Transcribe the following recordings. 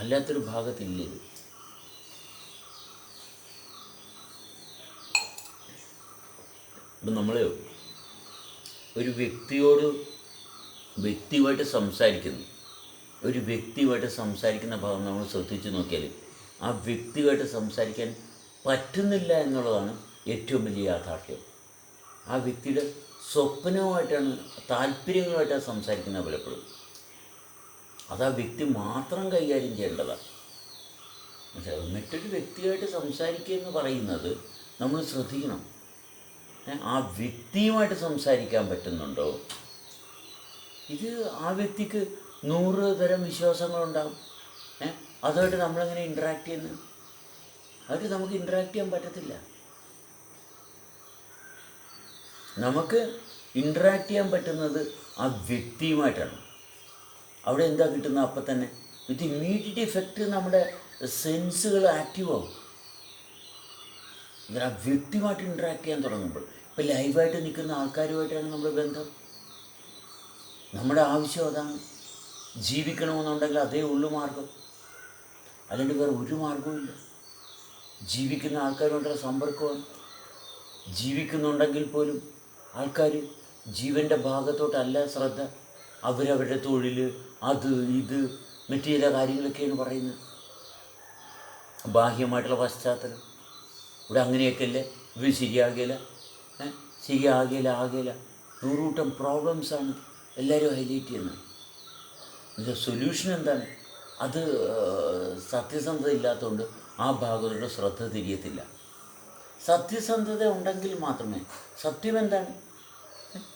അല്ലാത്തൊരു ഭാഗത്തില്ല ഇത്? ഇപ്പം നമ്മൾ ഒരു വ്യക്തിയോട് വ്യക്തിയുമായിട്ട് സംസാരിക്കുന്നു. ഒരു വ്യക്തിയുമായിട്ട് സംസാരിക്കുന്ന ഭാഗം നമ്മൾ ശ്രദ്ധിച്ചു നോക്കിയാൽ ആ വ്യക്തിയുമായിട്ട് സംസാരിക്കാൻ പറ്റുന്നില്ല എന്നുള്ളതാണ് ഏറ്റവും വലിയ യാഥാർത്ഥ്യം. ആ വ്യക്തിയുടെ സ്വപ്നവുമായിട്ടാണ് താല്പര്യങ്ങളുമായിട്ടാണ് സംസാരിക്കുന്നത് പലപ്പോഴും. അത് ആ വ്യക്തി മാത്രം കൈകാര്യം ചെയ്യേണ്ടതാണ് മനസ്സിലായോ? മറ്റൊരു വ്യക്തിയായിട്ട് സംസാരിക്കുക എന്ന് പറയുന്നത് നമ്മൾ ശ്രദ്ധിക്കണം. ആ വ്യക്തിയുമായിട്ട് സംസാരിക്കാൻ പറ്റുന്നുണ്ടോ? ഇത് ആ വ്യക്തിക്ക് നൂറ് തരം വിശ്വാസങ്ങളുണ്ടാകും ഏ അതുമായിട്ട് നമ്മളെങ്ങനെ ഇൻട്രാക്ട് ചെയ്യുന്നത് അതുമായിട്ട് നമുക്ക് ഇൻട്രാക്ട് ചെയ്യാൻ പറ്റത്തില്ല. നമുക്ക് ഇൻട്രാക്ട് ചെയ്യാൻ പറ്റുന്നത് ആ വ്യക്തിയുമായിട്ടാണ്. അവിടെ എന്താ കിട്ടുന്നത് അപ്പം തന്നെ? വിത്ത് ഇമ്മീഡിയറ്റ് ഇഫക്റ്റ് നമ്മുടെ സെൻസുകൾ ആക്റ്റീവ് ആവും. ആ വ്യക്തിയുമായിട്ട് ഇൻട്രാക്ട് ചെയ്യാൻ തുടങ്ങുമ്പോൾ ഇപ്പം ലൈവായിട്ട് നിൽക്കുന്ന ആൾക്കാരുമായിട്ടാണ് നമ്മുടെ ബന്ധം. നമ്മുടെ ആവശ്യം അതാണ്. ജീവിക്കണമെന്നുണ്ടെങ്കിൽ അതേ ഉള്ളു മാർഗം. അല്ലാണ്ട് വേറെ ഒരു മാർഗവുമില്ല ജീവിക്കുന്ന ആൾക്കാരുമായിട്ടുള്ള സമ്പർക്കമാണ്. ജീവിക്കുന്നുണ്ടെങ്കിൽ പോലും ആൾക്കാർ ജീവന്റെ ഭാഗത്തോട്ടല്ല ശ്രദ്ധ. അവരവരുടെ തൊഴിൽ അത് ഇത് മറ്റു ചില കാര്യങ്ങളൊക്കെയാണ് പറയുന്നത്. ബാഹ്യമായിട്ടുള്ള പശ്ചാത്തലം. ഇവിടെ അങ്ങനെയൊക്കെ അല്ലേ ഇവർ ശരിയാകില്ല ശരിയാകില്ല ആകില്ല നൂറുകൂട്ടം പ്രോബ്ലംസാണ് എല്ലാവരും ഹൈലൈറ്റ് ചെയ്യുന്നത്. ഇതിന്റെ സൊല്യൂഷൻ എന്താണ്? അത് സത്യസന്ധത ഇല്ലാത്തതുകൊണ്ട് ആ ഭാഗത്തോട് ശ്രദ്ധ തിരിയത്തില്ല. സത്യസന്ധത ഉണ്ടെങ്കിൽ മാത്രമേ സത്യം എന്താണ്?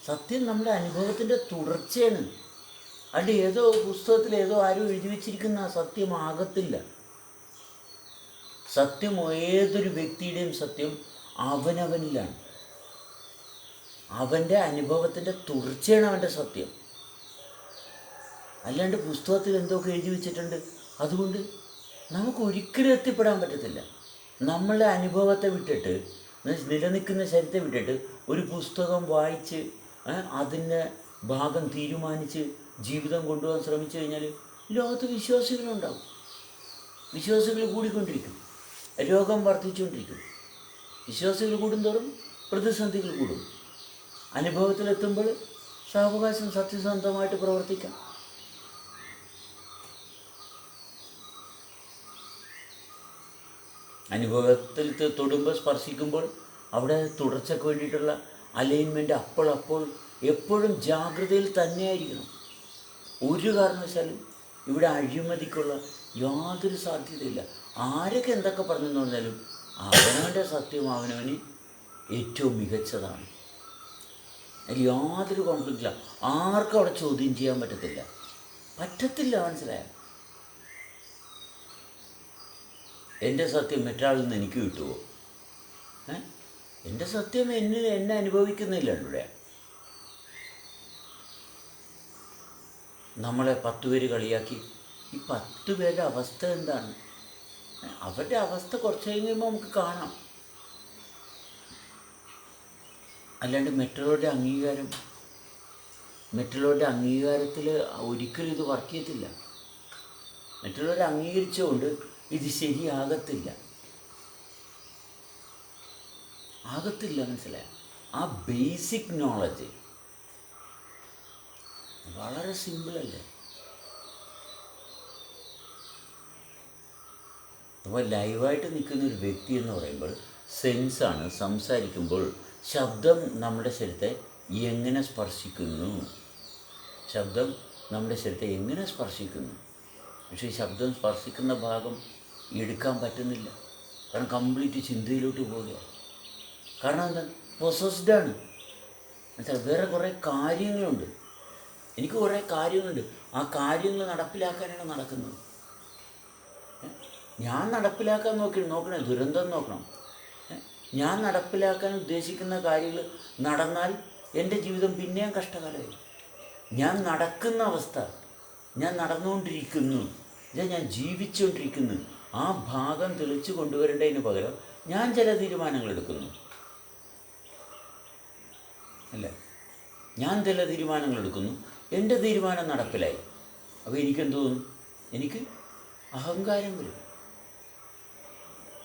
സത്യം നമ്മുടെ അനുഭവത്തിന്റെ തുടർച്ചയാണ്. അല്ല ഏതോ പുസ്തകത്തിൽ ഏതോ ആരും എഴുതി വെച്ചിരിക്കുന്ന സത്യമാകത്തില്ല സത്യം ഏതൊരു വ്യക്തിയുടെയും സത്യം അവനവനിലാണ്. അവന്റെ അനുഭവത്തിന്റെ തുടർച്ചയാണ് അവന്റെ സത്യം. അല്ലാണ്ട് പുസ്തകത്തിൽ എന്തൊക്കെ എഴുതി വെച്ചിട്ടുണ്ട് അതുകൊണ്ട് നമുക്ക് ഒരിക്കലും എത്തിപ്പെടാൻ പറ്റത്തില്ല. നമ്മളുടെ അനുഭവത്തെ വിട്ടിട്ട് നിലനിൽക്കുന്ന ശരീരത്തെ വിട്ടിട്ട് ഒരു പുസ്തകം വായിച്ച് അതിന്റെ ഭാഗം തീരുമാനിച്ച് ജീവിതം കൊണ്ടുപോകാൻ ശ്രമിച്ചു കഴിഞ്ഞാൽ ലോകത്ത് വിശ്വാസികളുണ്ടാവും. വിശ്വാസികൾ കൂടിക്കൊണ്ടിരിക്കും. രോഗം വർദ്ധിച്ചുകൊണ്ടിരിക്കും. വിശ്വാസികൾ കൂടുന്തോറും പ്രതിസന്ധികൾ കൂടും. അനുഭവത്തിലെത്തുമ്പോൾ സാവകാശം സത്യസന്ധമായിട്ട് പ്രവർത്തിക്കാം. അനുഭവത്തിൽ തൊടുമ്പോൾ സ്പർശിക്കുമ്പോൾ അവിടെ തുടർച്ചയ്ക്ക് വേണ്ടിയിട്ടുള്ള അലൈൻമെന്റ് അപ്പോൾ എപ്പോഴും ജാഗ്രതയിൽ തന്നെയായിരിക്കണം. ഒരു കാരണവശാലും ഇവിടെ അഴിമതിക്കുള്ള യാതൊരു സാധ്യതയില്ല. ആരൊക്കെ എന്തൊക്കെ പറഞ്ഞെന്ന് പറഞ്ഞാലും അവനവന്റെ സത്യം അവനവന് ഏറ്റവും മികച്ചതാണ്. അതിൽ യാതൊരു കോൺഫ്ലിക്റ്റില്ല ആർക്കും അവിടെ ചോദ്യം ചെയ്യാൻ പറ്റത്തില്ല. പറ്റത്തില്ല മനസ്സിലായ? എന്റെ സത്യം മറ്റൊരാളിൽ നിന്ന് എനിക്ക് കിട്ടുമോ ഏ? എന്റെ സത്യം എന്നെ എന്നെ അനുഭവിക്കുന്നില്ല ഇവിടെ. നമ്മളെ പത്ത് പേര് കളിയാക്കി. ഈ പത്ത് പേരുടെ അവസ്ഥ എന്താണ്? അവരുടെ അവസ്ഥ കുറച്ച് കഴിയുമ്പോൾ നമുക്ക് കാണാം. അല്ലാണ്ട് മറ്റുള്ളവരുടെ അംഗീകാരം മറ്റുള്ളവരുടെ അംഗീകാരത്തിൽ ഒരിക്കലും ഇത് വർക്ക് ചെയ്യത്തില്ല. മറ്റുള്ളവരെ അംഗീകരിച്ചുകൊണ്ട് ഇത് ശരിയാകത്തില്ല. ആകത്തില്ല മനസ്സിലായോ? ആ ബേസിക് നോളജ് വളരെ സിമ്പിളല്ലേ അപ്പോൾ ലൈവായിട്ട് നിൽക്കുന്ന ഒരു വ്യക്തി എന്ന് പറയുമ്പോൾ സെൻസാണ് സംസാരിക്കുമ്പോൾ ശബ്ദം നമ്മുടെ ശരീരത്തെ എങ്ങനെ സ്പർശിക്കുന്നു? ശബ്ദം നമ്മുടെ ശരീരത്തെ എങ്ങനെ സ്പർശിക്കുന്നു? പക്ഷേ ശബ്ദം സ്പർശിക്കുന്ന ഭാഗം എടുക്കാൻ പറ്റുന്നില്ല. കാരണം കംപ്ലീറ്റ് ചിന്തയിലോട്ട് പോവുകയാണ് കാരണം എന്താ? പൊസസ്ഡാണ് എന്നുവെച്ചാൽ വേറെ കുറേ കാര്യങ്ങളുണ്ട്. എനിക്ക് കുറേ കാര്യങ്ങളുണ്ട്. ആ കാര്യങ്ങൾ നടപ്പിലാക്കാനാണ് നടക്കുന്നത്. ഞാൻ നടപ്പിലാക്കാൻ നോക്കി നോക്കണേ ദുരന്തം നോക്കണം. ഞാൻ നടപ്പിലാക്കാൻ ഉദ്ദേശിക്കുന്ന കാര്യങ്ങൾ നടന്നാൽ എന്റെ ജീവിതം പിന്നെയും കഷ്ടകാലമായി. ഞാൻ നടക്കുന്ന അവസ്ഥ ഞാൻ നടന്നുകൊണ്ടിരിക്കുന്നു. ഞാൻ ജീവിച്ചുകൊണ്ടിരിക്കുന്നു. ആ ഭാഗം തെളിച്ചു കൊണ്ടുവരേണ്ടതിന് പകരം ഞാൻ ചില തീരുമാനങ്ങൾ എടുക്കുന്നു. അല്ല? ഞാൻ ചില തീരുമാനങ്ങൾ എടുക്കുന്നു. എന്റെ തീരുമാനം നടപ്പിലായി. അപ്പോൾ എനിക്കെന്ത് തോന്നും എനിക്ക് അഹങ്കാരം വരും.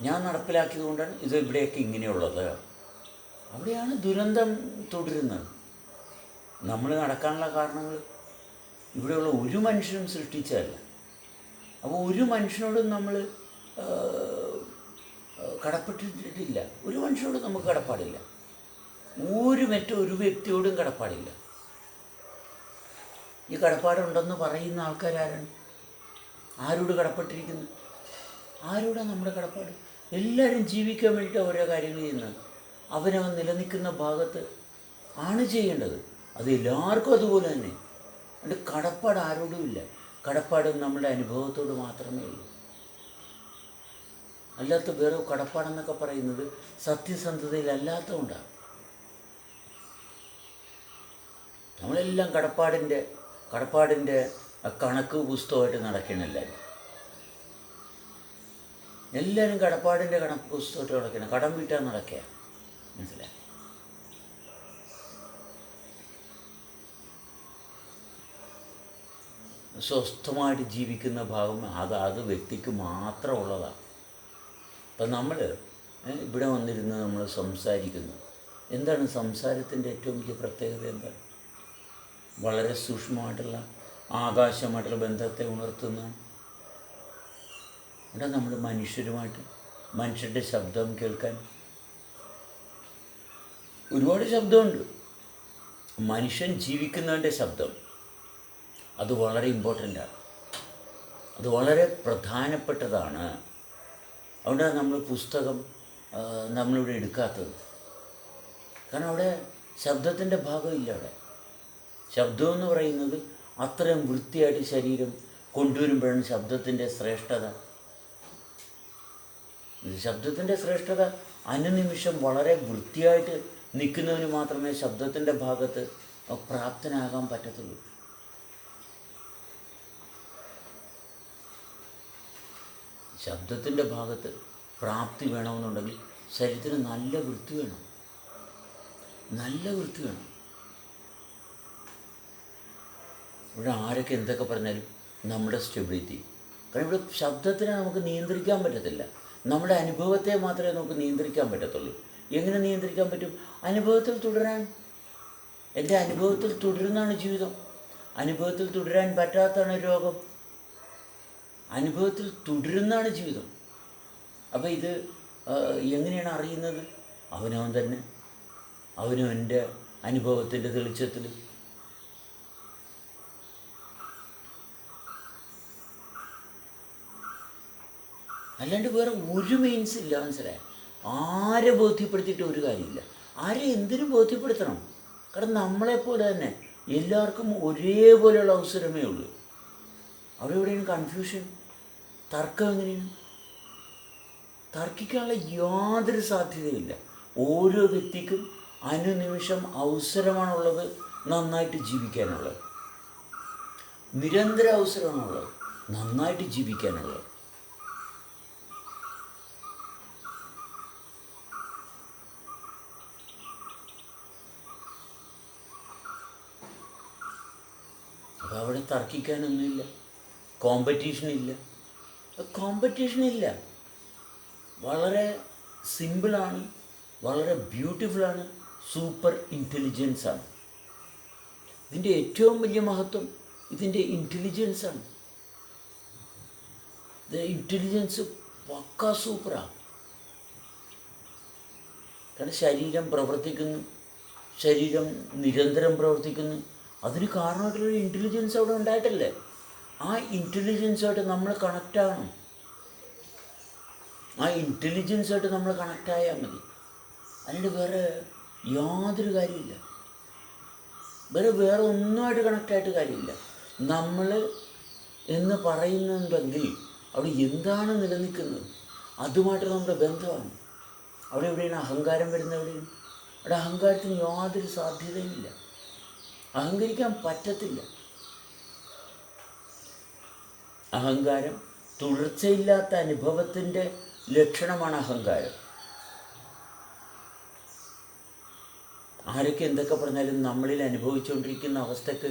ഞാൻ നടപ്പിലാക്കിയത് കൊണ്ടാണ് ഇത് ഇവിടെയൊക്കെ ഇങ്ങനെയുള്ളത്. അവിടെയാണ് ദുരന്തം തുടരുന്നത്. നമ്മൾ നടക്കാനുള്ള കാരണങ്ങൾ ഇവിടെയുള്ള ഒരു മനുഷ്യനും സൃഷ്ടിച്ചതല്ല. അപ്പോൾ ഒരു മനുഷ്യനോടും നമ്മൾ കടപ്പെട്ടിട്ടില്ല. ഒരു മനുഷ്യനോടും നമുക്ക് കടപ്പാടില്ല. ഒരു മറ്റൊരു വ്യക്തിയോടും കടപ്പാടില്ല. ഈ കടപ്പാടുണ്ടെന്ന് പറയുന്ന ആൾക്കാരാരാണ്? ആരോട് കടപ്പെട്ടിരിക്കുന്നു? ആരോടാണ് നമ്മുടെ കടപ്പാട്? എല്ലാവരും ജീവിക്കാൻ വേണ്ടിയിട്ട് ഓരോ കാര്യങ്ങൾ ചെയ്യുന്നത്. അവനവൻ നിലനിൽക്കുന്ന ഭാഗത്ത് ആണ് ചെയ്യേണ്ടത്. അത് എല്ലാവർക്കും അതുപോലെ തന്നെ. അതുകൊണ്ട് കടപ്പാട് ആരോടും ഇല്ല. കടപ്പാട് നമ്മുടെ അനുഭവത്തോട് മാത്രമേ ഉള്ളൂ. അല്ലാത്ത വേറെ കടപ്പാടെന്നൊക്കെ പറയുന്നത് സത്യസന്ധതയിലല്ലാത്തതുകൊണ്ടാണ്. നമ്മളെല്ലാം കടപ്പാടിന്റെ കടപ്പാടിന്റെ കണക്ക് പുസ്തകമായിട്ട് നടക്കണം എല്ലാവരും എല്ലാവരും കടപ്പാടിന്റെ കണക്ക് പുസ്തകമായിട്ട് നടക്കണം. കടം വീട്ടാൻ നടക്കുക മനസ്സിലായി? സ്വസ്ഥമായിട്ട് ജീവിക്കുന്ന ഭാഗം അത് അത് വ്യക്തിക്ക് മാത്രമുള്ളതാണ് അപ്പം നമ്മൾ ഇവിടെ വന്നിരുന്ന് നമ്മൾ സംസാരിക്കുന്നു. എന്താണ് സംസാരത്തിന്റെ ഏറ്റവും വലിയ പ്രത്യേകത എന്താണ്? വളരെ സൂക്ഷ്മമായിട്ടുള്ള ആകാശമായിട്ടുള്ള ബന്ധത്തെ ഉണർത്തുന്നതാണ് ഇവിടെ നമ്മൾ മനുഷ്യരുമായിട്ട് മനുഷ്യരുടെ ശബ്ദം കേൾക്കാൻ? ഒരുപാട് ശബ്ദമുണ്ട്. മനുഷ്യൻ ജീവിക്കുന്നവന്റെ ശബ്ദം അത് വളരെ ഇമ്പോർട്ടന്റാണ് അത് വളരെ പ്രധാനപ്പെട്ടതാണ്. അതുകൊണ്ടാണ് നമ്മൾ പുസ്തകം നമ്മളിവിടെ എടുക്കാത്തത്. കാരണം അവിടെ ശബ്ദത്തിന്റെ ഭാഗമില്ല അവിടെ. ശബ്ദം എന്ന് പറയുന്നത് അത്രയും വൃത്തിയായിട്ട് ശരീരം കൊണ്ടുവരുമ്പോഴാണ് ശബ്ദത്തിന്റെ ശ്രേഷ്ഠത. ശബ്ദത്തിന്റെ ശ്രേഷ്ഠത അനുനിമിഷം വളരെ വൃത്തിയായിട്ട് നിൽക്കുന്നവന് മാത്രമേ ശബ്ദത്തിന്റെ ഭാഗത്ത് പ്രാപ്തനാകാൻ പറ്റത്തുള്ളൂ. ശബ്ദത്തിന്റെ ഭാഗത്ത് പ്രാപ്തി വേണമെന്നുണ്ടെങ്കിൽ ശരീരത്തിന് നല്ല വൃത്തി വേണം. നല്ല വൃത്തി വേണം. ഇവിടെ ആരൊക്കെ എന്തൊക്കെ പറഞ്ഞാലും നമ്മുടെ സ്റ്റെബിലിറ്റി കാരണം ഇവിടെ ശബ്ദത്തിനെ നമുക്ക് നിയന്ത്രിക്കാൻ പറ്റത്തില്ല. നമ്മുടെ അനുഭവത്തെ മാത്രമേ നമുക്ക് നിയന്ത്രിക്കാൻ പറ്റത്തുള്ളൂ. എങ്ങനെ നിയന്ത്രിക്കാൻ പറ്റും? അനുഭവത്തിൽ തുടരാൻ. എന്റെ അനുഭവത്തിൽ തുടരുന്നതാണ് ജീവിതം. അനുഭവത്തിൽ തുടരാൻ പറ്റാത്തതാണ് രോഗം. അനുഭവത്തിൽ തുടരുന്നതാണ് ജീവിതം. അപ്പോൾ ഇത് എങ്ങനെയാണ് അറിയുന്നത്? അവനവൻ തന്നെ. അവനവന്റെ അനുഭവത്തിന്റെ തെളിച്ചത്തിൽ. അല്ലാണ്ട് വേറെ ഒരു മീൻസ് ഇല്ല മനസ്സിലായി? ആരെ ബോധ്യപ്പെടുത്തിയിട്ട് ഒരു കാര്യമില്ല. ആരെ എന്തിനു ബോധ്യപ്പെടുത്തണം. കാരണം നമ്മളെപ്പോലെ തന്നെ എല്ലാവർക്കും ഒരേപോലെയുള്ള അവസരമേ ഉള്ളൂ. അവിടെ എവിടെയാണ് കൺഫ്യൂഷൻ തർക്കം എങ്ങനെയാണ്? തർക്കിക്കാനുള്ള യാതൊരു സാധ്യതയില്ല ഓരോ വ്യക്തിക്കും അനുനിമിഷം അവസരമാണുള്ളത് നന്നായിട്ട് ജീവിക്കാനുള്ളത്. നിരന്തര അവസരമാണുള്ളത് നന്നായിട്ട് ജീവിക്കാനുള്ളത് അപ്പോൾ അവിടെ തർക്കിക്കാനൊന്നുമില്ല. കോമ്പറ്റീഷൻ ഇല്ല. വളരെ സിമ്പിളാണ് വളരെ ബ്യൂട്ടിഫുള്ളാണ് സൂപ്പർ ഇന്റലിജൻസാണ് ഇതിന്റെ ഏറ്റവും വലിയ മഹത്വം ഇതിന്റെ ഇന്റലിജൻസാണ് ഇത് ഇന്റലിജൻസ് പക്ക സൂപ്പറാണ് കാരണം ശരീരം പ്രവർത്തിക്കുന്നു. ശരീരം നിരന്തരം പ്രവർത്തിക്കുന്നു. അതിന് കാരണമായിട്ടുള്ളൊരു ഇന്റലിജൻസ് അവിടെ ഉണ്ടായിട്ടല്ലേ? ആ ഇന്റലിജൻസായിട്ട് നമ്മൾ കണക്റ്റാകണം ആ ഇന്റലിജൻസായിട്ട് നമ്മൾ കണക്റ്റായാൽ മതി. അതിന്റെ വേറെ യാതൊരു കാര്യമില്ല വേറെ വേറെ ഒന്നുമായിട്ട് കണക്റ്റായിട്ട് കാര്യമില്ല. നമ്മൾ എന്ന് പറയുന്നുണ്ടെങ്കിൽ അവിടെ എന്താണ് നിലനിൽക്കുന്നത്? അതുമായിട്ട് നമ്മുടെ ബന്ധമാണ്. അവിടെ എവിടെയാണ് അഹങ്കാരം വരുന്നത് എവിടെയാണ്? അവിടെ അഹങ്കാരത്തിന് യാതൊരു സാധ്യതയുമില്ല. അഹങ്കരിക്കാൻ പറ്റത്തില്ല. അഹങ്കാരം തുടർച്ചയില്ലാത്ത അനുഭവത്തിന്റെ ലക്ഷണമാണ് അഹങ്കാരം. ആരൊക്കെ എന്തൊക്കെ പറഞ്ഞാലും നമ്മളിൽ അനുഭവിച്ചുകൊണ്ടിരിക്കുന്ന അവസ്ഥക്ക്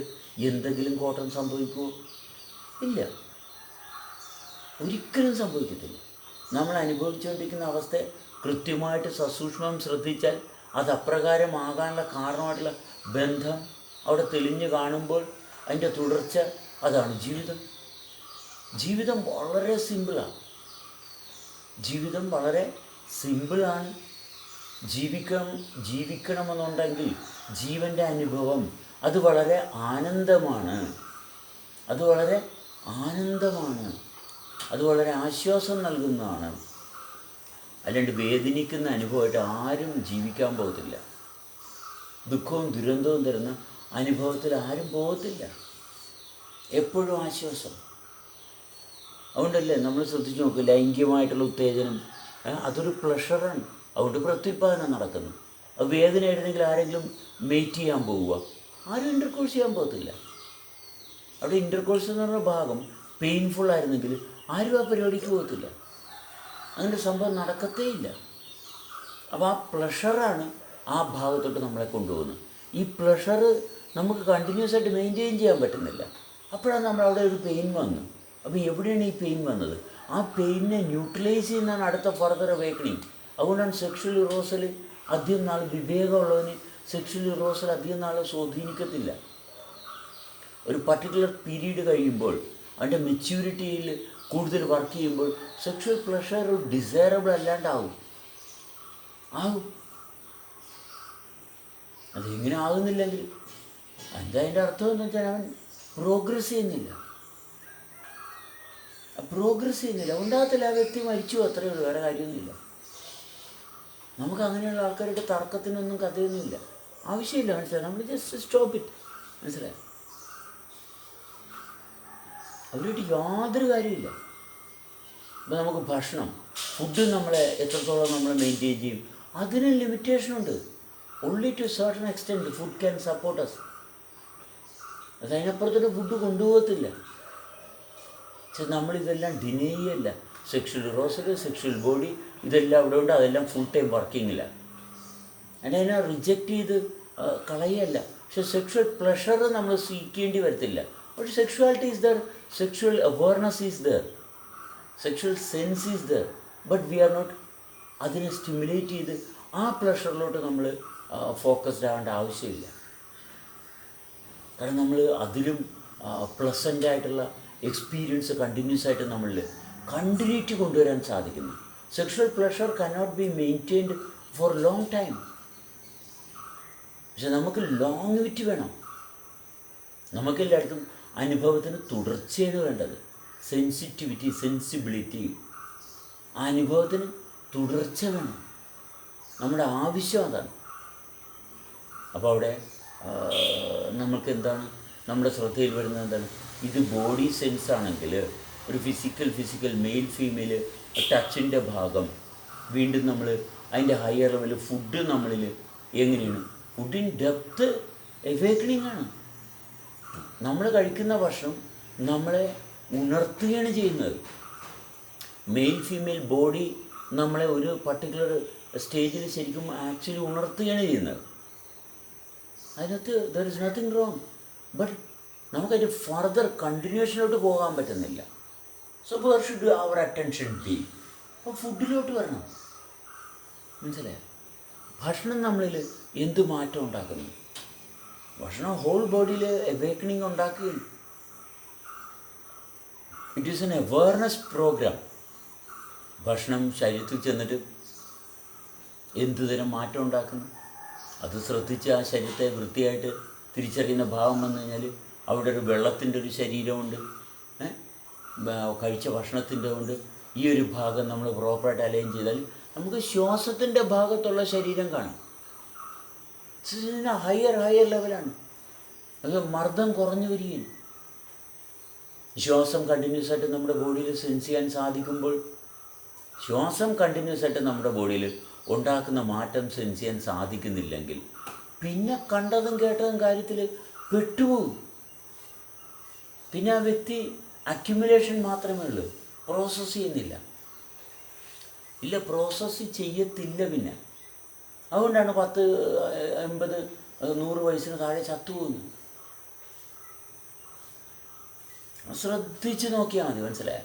എന്തെങ്കിലും കോട്ടം സംഭവിക്കുമോ ഇല്ല. ഒരിക്കലും സംഭവിക്കത്തില്ല. നമ്മൾ അനുഭവിച്ചുകൊണ്ടിരിക്കുന്ന അവസ്ഥയെ കൃത്യമായിട്ട് സസൂക്ഷ്മം ശ്രദ്ധിച്ചാൽ അത് അപ്രകാരമാകാനുള്ള കാരണമായിട്ടുള്ള ബന്ധം അവിടെ തെളിഞ്ഞു കാണുമ്പോൾ അതിന്റെ തുടർച്ച അതാണ് ജീവിതം. ജീവിതം വളരെ സിമ്പിളാണ്. ജീവിതം വളരെ സിമ്പിളാണ്. ജീവിക്കണം ജീവിക്കണമെന്നുണ്ടെങ്കിൽ ജീവന്റെ അനുഭവം അത് വളരെ ആനന്ദമാണ്. അത് വളരെ ആനന്ദമാണ്. അത് വളരെ ആശ്വാസം നൽകുന്നതാണ്. അല്ലാണ്ട് വേദനിക്കുന്ന അനുഭവമായിട്ട് ആരും ജീവിക്കാൻ പോകത്തില്ല. ദുഃഖവും ദുരന്തവും തരുന്ന അനുഭവത്തിൽ ആരും പോകത്തില്ല. എപ്പോഴും ആശ്വാസം. അതുകൊണ്ടല്ലേ നമ്മൾ ശ്രദ്ധിച്ചു നോക്കുക ലൈംഗികമായിട്ടുള്ള ഉത്തേജനം അതൊരു പ്ലഷറാണ് അതുകൊണ്ട് പ്രത്യുത്പാദനം നടക്കുന്നു. അത് വേദന ആയിരുന്നെങ്കിൽ ആരെങ്കിലും മീറ്റ് ചെയ്യാൻ പോവുക. ആരും ഇന്റർകോഴ്സ് ചെയ്യാൻ പോകത്തില്ല. അവിടെ ഇന്റർകോഴ്സ് എന്ന് പറഞ്ഞ ഭാഗം പെയിൻഫുൾ ആയിരുന്നെങ്കിൽ ആരും ആ പരിപാടിക്ക് പോകത്തില്ല. അങ്ങനെ സംഭവം നടക്കത്തേ ഇല്ല അപ്പോൾ ആ പ്ലഷറാണ് ആ ഭാഗത്തോട്ട് നമ്മളെ കൊണ്ടുപോകുന്നത്. ഈ പ്ലഷർ നമുക്ക് കണ്ടിന്യൂസ് ആയിട്ട് മെയിന്റെയിൻ ചെയ്യാൻ പറ്റുന്നില്ല. അപ്പോഴാണ് നമ്മൾ അവിടെ ഒരു പെയിൻ വന്നു. അപ്പോൾ എവിടെയാണ് ഈ പെയിൻ വന്നത്? ആ പെയിനെ ന്യൂട്രലൈസ് ചെയ്യുന്നതാണ് അടുത്ത ഫർദർ അവേക്കണിങ് അതുകൊണ്ടാണ് സെക്ഷൽ ഇറോസൽ അധികം നാൾ വിവേകമുള്ളവന് സെക്ഷൽ ഇറോസൽ അധികം നാൾ സ്വാധീനിക്കത്തില്ല. ഒരു പർട്ടിക്കുലർ പീരീഡ് കഴിയുമ്പോൾ അതിന്റെ മെച്യൂരിറ്റിയിൽ കൂടുതൽ വർക്ക് ചെയ്യുമ്പോൾ സെക്ഷൽ പ്ലഷർ ഡിസൈറബിൾ അല്ലാണ്ടാവും. ആകും അതെങ്ങനെ ആകുന്നില്ലെങ്കിൽ എന്താ അതിന്റെ അർത്ഥം എന്ന് വെച്ചാൽ അവൻ പ്രോഗ്രസ് ചെയ്യുന്നില്ല. പ്രോഗ്രസ് ചെയ്യുന്നില്ല. ഉണ്ടാകത്തില്ല ആ വ്യക്തി മരിച്ചു അത്രയേ ഉള്ളൂ. വേറെ കാര്യമൊന്നുമില്ല. നമുക്ക് അങ്ങനെയുള്ള ആൾക്കാരുടെ തർക്കത്തിനൊന്നും കഥയൊന്നുമില്ല. ആവശ്യമില്ല. മനസ്സിലായി? നമ്മൾ ജസ്റ്റ് സ്റ്റോപ്പ് ഇറ്റ് മനസ്സിലായി? അവരുമായിട്ട് യാതൊരു കാര്യമില്ല ഇപ്പം നമുക്ക് ഭക്ഷണം ഫുഡ് നമ്മളെ എത്രത്തോളം നമ്മൾ മെയിന്റെയിൻ ചെയ്യും. അതിന് ലിമിറ്റേഷൻ ഉണ്ട്. Only to certain extent food can support us അത് അതിനപ്പുറത്തോട്ട് ഫുഡ് കൊണ്ടുപോകത്തില്ല. പക്ഷെ നമ്മളിതെല്ലാം ഡിനേ ചെയ്യല്ല. സെക്ഷൽ റോസൽ സെക്ഷൽ ബോഡി ഇതെല്ലാം അവിടെ ഉണ്ട്. അതെല്ലാം ഫുൾ ടൈം വർക്കിങ്ങില്ല അതിനെ റിജക്റ്റ് ചെയ്ത് കളയല്ല. പക്ഷെ സെക്ഷൽ പ്ലഷർ നമ്മൾ സീക്കേണ്ടി വരത്തില്ല. പക്ഷെ sexuality is there sexual awareness is there sexual sense is there but we are not അതിനെ സ്റ്റിമുലേറ്റ് ചെയ്ത് ആ പ്ലഷറിലോട്ട് നമ്മൾ ഫോക്കസ്ഡ് ആവേണ്ട ആവശ്യമില്ല. കാരണം നമ്മൾ അതിലും പ്ലസന്റ് ആയിട്ടുള്ള എക്സ്പീരിയൻസ് കണ്ടിന്യൂസ് ആയിട്ട് നമ്മളിൽ കണ്ടിന്യൂറ്റി കൊണ്ടുവരാൻ സാധിക്കുന്നു. Sexual pleasure cannot be maintained for long time പക്ഷെ നമുക്ക് ലോങ്വിറ്റി വേണം. നമുക്കെല്ലായിടത്തും അനുഭവത്തിന് തുടർച്ചയാണ് വേണ്ടത്. സെൻസിറ്റിവിറ്റി സെൻസിബിലിറ്റി ആ അനുഭവത്തിന് തുടർച്ച വേണം. നമ്മുടെ ആവശ്യം അതാണ്. അപ്പോൾ അവിടെ നമുക്ക് എന്താണ് നമ്മുടെ ശ്രദ്ധയിൽ വരുന്നത് എന്താണ്? ഇത് ബോഡി സെൻസ് ആണെങ്കിൽ ഒരു ഫിസിക്കൽ ഫിസിക്കൽ മെയിൽ ഫീമെയിൽ ടച്ചിന്റെ ഭാഗം വീണ്ടും നമ്മൾ അതിന്റെ ഹയർ ലെവൽ ഫുഡ് നമ്മളിൽ എങ്ങനെയാണ്? ഫുഡിൻ ഡെപ്ത്ത് എവേക്കണിങ് ആണ്. നമ്മൾ കഴിക്കുന്ന ഭക്ഷണം നമ്മളെ ഉണർത്തുകയാണ് ചെയ്യുന്നത്. മെയിൽ ഫീമെയിൽ ബോഡി നമ്മളെ ഒരു പർട്ടിക്കുലർ സ്റ്റേജിൽ ശരിക്കും ആക്ച്വലി ഉണർത്തുകയാണ് ചെയ്യുന്നത്. അതിനകത്ത് there is nothing wrong but നമുക്കതിന്റെ further കണ്ടിന്യൂഷനിലോട്ട് പോകാൻ പറ്റുന്നില്ല. So where should our attention be അപ്പോൾ ഫുഡിലോട്ട് വരണം. മനസ്സിലായോ? ഭക്ഷണം നമ്മളിൽ എന്ത് മാറ്റം ഉണ്ടാക്കുന്നു? ഭക്ഷണം ഹോൾ ബോഡിയിൽ അവേക്കണിങ് ഉണ്ടാക്കുകയും. It is an awareness programme ഭക്ഷണം ശരീരത്തിൽ ചെന്നിട്ട് എന്തുതരം മാറ്റം ഉണ്ടാക്കുന്നു? അത് ശ്രദ്ധിച്ച് ആ ശരീരത്തെ വൃത്തിയായിട്ട് തിരിച്ചറിയുന്ന ഭാവം വന്നു കഴിഞ്ഞാൽ അവിടെ ഒരു വെള്ളത്തിന്റെ ഒരു ശരീരമുണ്ട്? കഴിച്ച ഭക്ഷണത്തിന്റെ ഉണ്ട്. ഈ ഒരു ഭാഗം നമ്മൾ പ്രോപ്പറായിട്ട് അലൈൻ ചെയ്താൽ നമുക്ക് ശ്വാസത്തിന്റെ ഭാഗത്തുള്ള ശരീരം കാണാം. ഹയർ ഹയർ ലെവലാണ് അത് മർദ്ദം കുറഞ്ഞു വരികയാണ്. ശ്വാസം കണ്ടിന്യൂസ് ആയിട്ട് നമ്മുടെ ബോഡിയിൽ സെൻസ് ചെയ്യാൻ സാധിക്കുമ്പോൾ ശ്വാസം കണ്ടിന്യൂസ് ആയിട്ട് നമ്മുടെ ബോഡിയിൽ ഉണ്ടാക്കുന്ന മാറ്റം സെൻസ് ചെയ്യാൻ സാധിക്കുന്നില്ലെങ്കിൽ പിന്നെ കണ്ടതും കേട്ടതും കാര്യത്തിൽ പെട്ടുപോകും. പിന്നെ ആ വ്യക്തി അക്യുമുലേഷൻ മാത്രമേ ഉള്ളൂ. പ്രോസസ്സ് ചെയ്യുന്നില്ല. ഇല്ല പ്രോസസ്സ് ചെയ്യത്തില്ല പിന്നെ. അതുകൊണ്ടാണ് പത്ത് എൺപത് നൂറ് വയസ്സിന് താഴെ ചത്തുപോകുന്നത്. ശ്രദ്ധിച്ച് നോക്കിയാൽ മതി മനസ്സിലായ?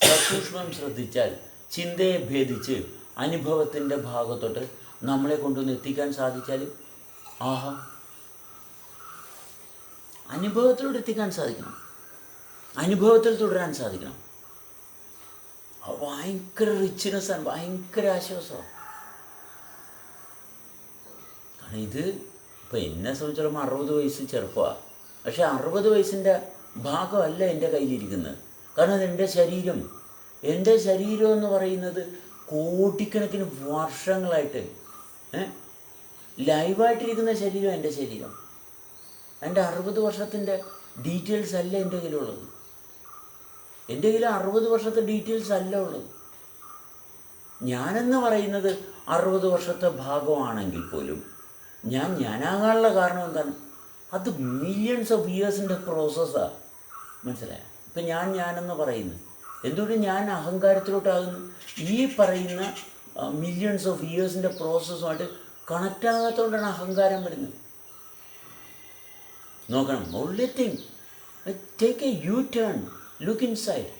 സസൂക്ഷ്മം ശ്രദ്ധിച്ചാൽ ചിന്തയെ ഭേദിച്ച് അനുഭവത്തിന്റെ ഭാഗത്തോട്ട് നമ്മളെ കൊണ്ടുവന്ന് എത്തിക്കാൻ സാധിച്ചാൽ ആഹാ. അനുഭവത്തിലൂടെ എത്തിക്കാൻ സാധിക്കണം. അനുഭവത്തിൽ തുടരാൻ സാധിക്കണം. ഭയങ്കര റിച്ച്നെസ്സാണ് ഭയങ്കര ആശ്വാസമാണ്. കാരണം ഇത് ഇപ്പം എന്നെ സംബന്ധിച്ചിടത്തോളം അറുപത് വയസ്സ് ചെറുപ്പമാണ് പക്ഷെ അറുപത് വയസ്സിന്റെ ഭാഗമല്ല എന്റെ കയ്യിലിരിക്കുന്നത്. കാരണം എന്റെ ശരീരം. എന്റെ ശരീരം എന്ന് പറയുന്നത് കോടിക്കണക്കിന് വർഷങ്ങളായിട്ട് ലൈവായിട്ടിരിക്കുന്ന ശരീരം എന്റെ ശരീരം. എന്റെ അറുപത് വർഷത്തിന്റെ ഡീറ്റെയിൽസ് അല്ല എന്റെ കയ്യിലുള്ളത്. എന്റെ കയ്യിൽ അറുപത് വർഷത്തെ ഡീറ്റെയിൽസ് അല്ല ഉള്ളത്. ഞാനെന്ന് പറയുന്നത് അറുപത് വർഷത്തെ ഭാഗമാണെങ്കിൽ പോലും ഞാൻ ഞാനാകാനുള്ള കാരണം എന്താണ്? അത് മില്യൺസ് ഓഫ് ഇയേഴ്സിന്റെ പ്രോസസ്സാണ് മനസ്സിലായ? ഇപ്പം ഞാൻ ഞാനെന്ന് പറയുന്നു എന്തുകൊണ്ട് ഞാൻ അഹങ്കാരത്തിലോട്ടാകുന്നു? ഈ പറയുന്ന മില്യൺസ് ഓഫ് ഇയേഴ്സിന്റെ പ്രോസസ്സുമായിട്ട് കണക്റ്റ് ആകാത്തതുകൊണ്ടാണ് അഹങ്കാരം വരുന്നത്. നോക്കണം only thing take a U turn look inside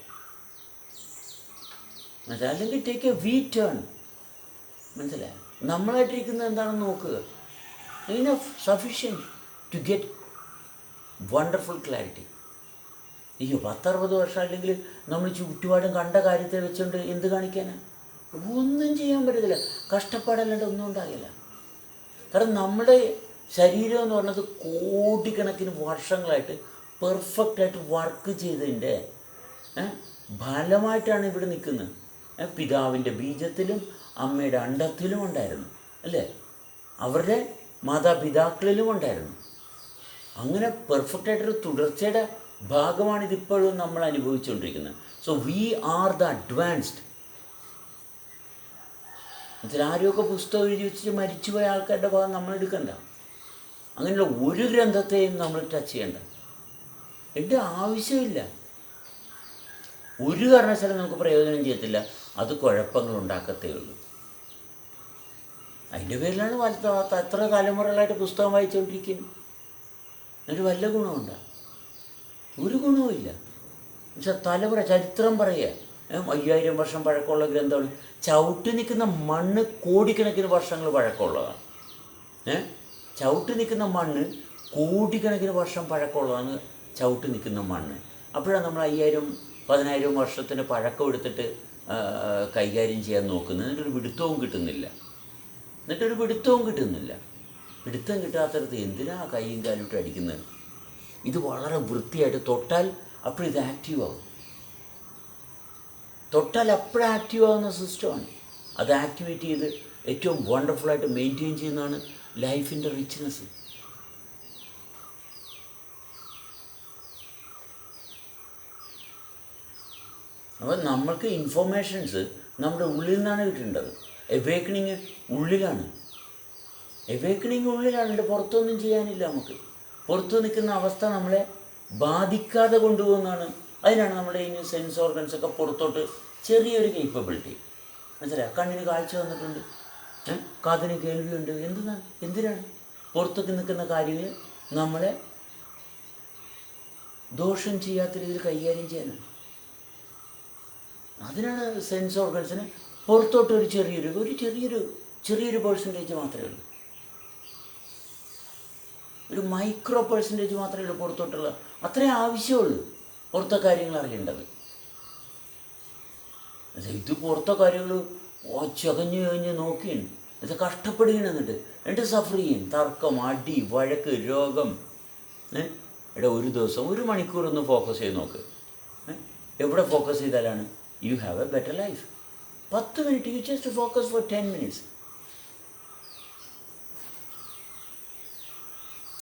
മനസ്സിലായി അല്ലെങ്കിൽ ടേക്ക് എ വി ടേൺ മനസ്സിലായി? നമ്മളായിട്ടിരിക്കുന്നത് എന്താണെന്ന് നോക്കുക. Enough sufficient to get wonderful clarity അയ്യോ പത്തറുപത് വർഷം അല്ലെങ്കിൽ നമ്മൾ ചുറ്റുപാടും കണ്ട കാര്യത്തെ വെച്ചുകൊണ്ട് എന്ത് കാണിക്കാനാണ് ഒന്നും ചെയ്യാൻ പറ്റത്തില്ല. കഷ്ടപ്പാടല്ലാണ്ട് ഒന്നും ഉണ്ടാകില്ല. കാരണം നമ്മുടെ ശരീരം എന്ന് പറയുന്നത് കോടിക്കണക്കിന് വർഷങ്ങളായിട്ട് പെർഫെക്റ്റായിട്ട് വർക്ക് ചെയ്തതിന്റെ ഫലമായിട്ടാണ് ഇവിടെ നിൽക്കുന്നത്. പിതാവിന്റെ ബീജത്തിലും അമ്മയുടെ അണ്ടത്തിലും ഉണ്ടായിരുന്നു അല്ലേ? അവരുടെ മാതാപിതാക്കളിലും ഉണ്ടായിരുന്നു. അങ്ങനെ പെർഫെക്റ്റായിട്ടൊരു തുടർച്ചയുടെ ഭാഗമാണ് ഇതിപ്പോഴും നമ്മൾ അനുഭവിച്ചുകൊണ്ടിരിക്കുന്നത്. So we are the advanced എന്നുവെച്ചാൽ ആരുമൊക്കെ പുസ്തകം എഴുതി വെച്ചിട്ട് മരിച്ചുപോയ ആൾക്കാരുടെ ഭാഗം നമ്മൾ എടുക്കണ്ട. അങ്ങനെയുള്ള ഒരു ഗ്രന്ഥത്തെയും നമ്മൾ ടച്ച് ചെയ്യണ്ട. എന്റെ ആവശ്യമില്ല. ഒരു കാരണവശാലും നമുക്ക് പ്രയോജനം ചെയ്യത്തില്ല. അത് കുഴപ്പങ്ങൾ ഉണ്ടാക്കത്തേ ഉള്ളൂ. അതിന്റെ പേരിലാണ് വലത്ത എത്ര തലമുറകളായിട്ട് പുസ്തകം വായിച്ചുകൊണ്ടിരിക്കുന്നത് എന്നിട്ട് വല്ല ഗുണമുണ്ടോ? ഒരു ഗുണവുമില്ല പക്ഷെ തലമുറ ചരിത്രം പറയുക. അയ്യായിരം വർഷം പഴക്കമുള്ള ഗ്രന്ഥമാണ് ചവിട്ടി നിൽക്കുന്ന മണ്ണ് കോടിക്കണക്കിന് വർഷങ്ങൾ പഴക്കമുള്ളതാണ്. ഏ ചവിട്ടി നിൽക്കുന്ന മണ്ണ് കോടിക്കണക്കിന് വർഷം പഴക്കമുള്ളതാണ് ചവിട്ടി നിൽക്കുന്ന മണ്ണ്. അപ്പോഴാണ് നമ്മൾ അയ്യായിരം പതിനായിരം വർഷത്തിന് പഴക്കം എടുത്തിട്ട് കൈകാര്യം ചെയ്യാൻ നോക്കുന്നത്. എന്നിട്ടൊരു പിടുത്തവും കിട്ടുന്നില്ല. എന്നിട്ടൊരു പിടുത്തവും കിട്ടുന്നില്ല. പിടുത്തം കിട്ടാത്തടത്ത് എന്തിനാ കൈയും കാലിട്ട് അടിക്കുന്നത്? ഇത് വളരെ വൃത്തിയായിട്ട് തൊട്ടാൽ അപ്പോഴിത് ആക്റ്റീവ് ആകും തൊട്ടാൽ അപ്പോഴും ആക്റ്റീവ് ആവുന്ന സിസ്റ്റമാണ് അത് ആക്ടിവേറ്റ് ചെയ്ത് ഏറ്റവും വണ്ടർഫുള്ളായിട്ട് മെയിന്റെയിൻ ചെയ്യുന്നതാണ് ലൈഫിന്റെ റിച്ച്നെസ് അപ്പോൾ നമ്മൾക്ക് ഇൻഫോർമേഷൻസ് നമ്മുടെ ഉള്ളിൽ നിന്നാണ് കിട്ടേണ്ടത്. എവേക്കണിങ് ഉള്ളിലാണ്. എവേക്കണിങ് ഉള്ളിലാണ് പുറത്തൊന്നും ചെയ്യാനില്ല നമുക്ക്. പുറത്ത് നിൽക്കുന്ന അവസ്ഥ നമ്മളെ ബാധിക്കാതെ കൊണ്ടുപോകുന്നതാണ്. അതിനാണ് നമ്മുടെ ഈ സെൻസ് ഓർഗൻസ് ഒക്കെ പുറത്തോട്ട് ചെറിയൊരു കേപ്പബിലിറ്റി മനസ്സിലായി? കണ്ണിന് കാഴ്ച വന്നിട്ടുണ്ട്? കാതിന് കേൾവിയുണ്ട്. എന്തിനാണ് എന്തിനാണ്? പുറത്തൊക്കെ നിൽക്കുന്ന കാര്യങ്ങൾ നമ്മളെ ദോഷം ചെയ്യാത്ത രീതിയിൽ കൈകാര്യം ചെയ്യാനാണ്. അതിനാണ് സെൻസ് ഓർഗൻസിന് പുറത്തോട്ട് ഒരു ചെറിയൊരു ഒരു ചെറിയൊരു ചെറിയൊരു പേഴ്സന്റേജ് മാത്രമേ ഉള്ളൂ. ഒരു മൈക്രോ പേഴ്സന്റേജ് മാത്രമേ ഉള്ളൂ പുറത്തോട്ടുള്ള. അത്രേ ആവശ്യമുള്ളൂ പുറത്തെ കാര്യങ്ങൾ അറിയേണ്ടത്. ഇത് പുറത്തെ കാര്യങ്ങൾ ചകഞ്ഞ് കഴിഞ്ഞ് നോക്കിയാണ് ഇത് കഷ്ടപ്പെടുകയാണ് എന്നിട്ട് എന്നിട്ട് സഫർ ചെയ്യും തർക്കം അടി വഴക്ക് രോഗം. എടാ ഒരു ദിവസം ഒരു മണിക്കൂർ ഒന്ന് ഫോക്കസ് ചെയ്ത് നോക്ക്. എവിടെ ഫോക്കസ് ചെയ്താലാണ്? You have a better life പത്ത് minute you just focus for ten minutes